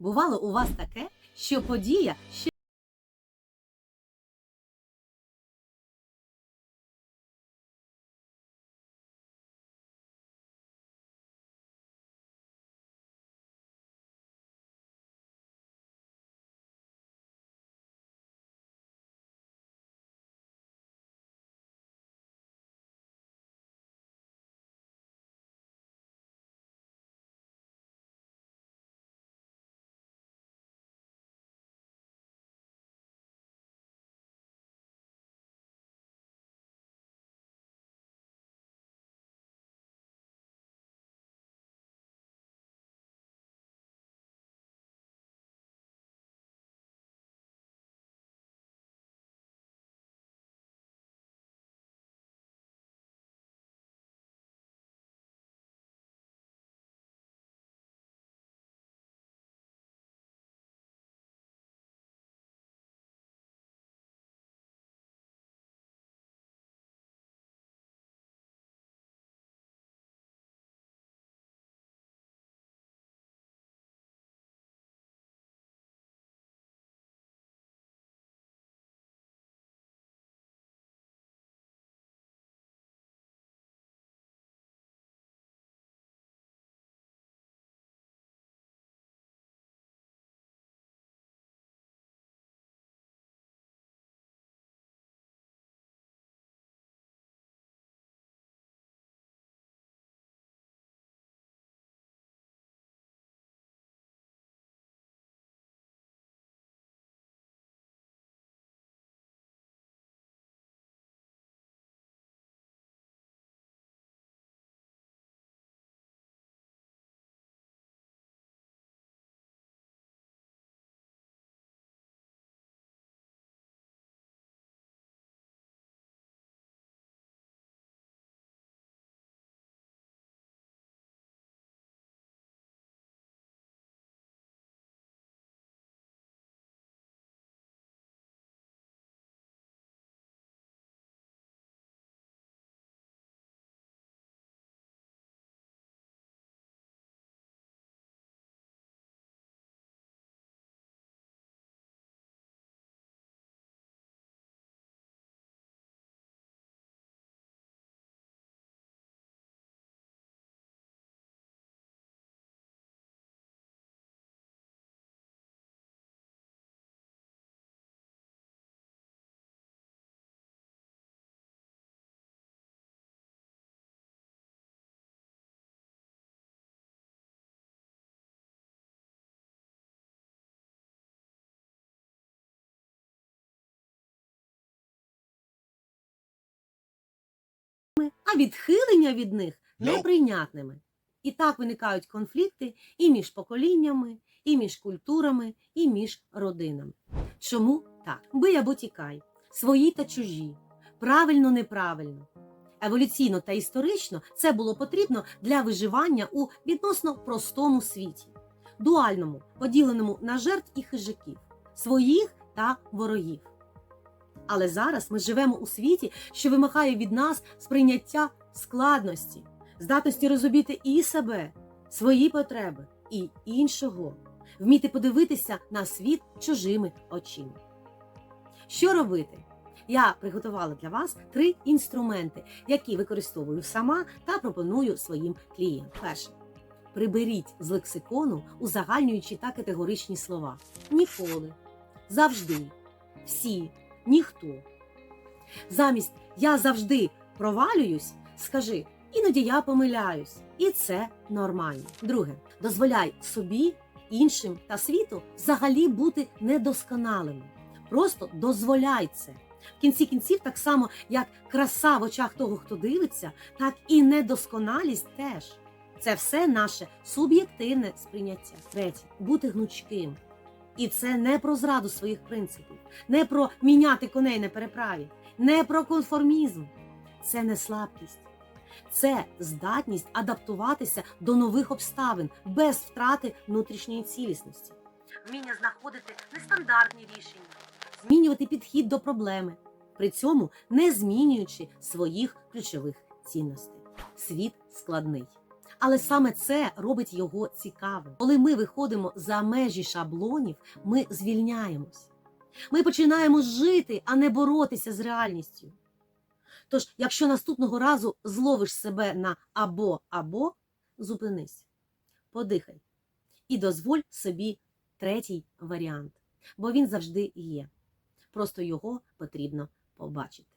Бувало у вас таке, що подія ще а відхилення від них неприйнятними. І так виникають конфлікти і між поколіннями, і між культурами, і між родинами. Чому так? Бий або тікай, свої та чужі, правильно, неправильно. Еволюційно та історично це було потрібно для виживання у відносно простому світі, дуальному, поділеному на жертв і хижаків, своїх та ворогів. Але зараз ми живемо у світі, що вимагає від нас сприйняття складності, здатності розуміти і себе, свої потреби, і іншого, вміти подивитися на світ чужими очима. Що робити? Я приготувала для вас три інструменти, які використовую сама та пропоную своїм клієнтам. Перше. Приберіть з лексикону узагальнюючі та категоричні слова. Ніколи, завжди, всі, ніхто. Замість я завжди провалююсь, скажи, іноді я помиляюсь, і це нормально. Друге, дозволяй собі, іншим та світу взагалі бути недосконалими. Просто дозволяй це. В кінці кінців, так само як краса в очах того, хто дивиться, так і недосконалість теж. Це все наше суб'єктивне сприйняття. Третє бути гнучким. І це не про зраду своїх принципів, не про міняти коней на переправі, не про конформізм. Це не слабкість, це здатність адаптуватися до нових обставин без втрати внутрішньої цілісності, вміння знаходити нестандартні рішення, змінювати підхід до проблеми, при цьому не змінюючи своїх ключових цінностей. Світ складний. Але саме це робить його цікавим. Коли ми виходимо за межі шаблонів, ми звільняємось. Ми починаємо жити, а не боротися з реальністю. Тож, якщо наступного разу зловиш себе на або або, зупинись, подихай і дозволь собі третій варіант, бо він завжди є. Просто його потрібно побачити.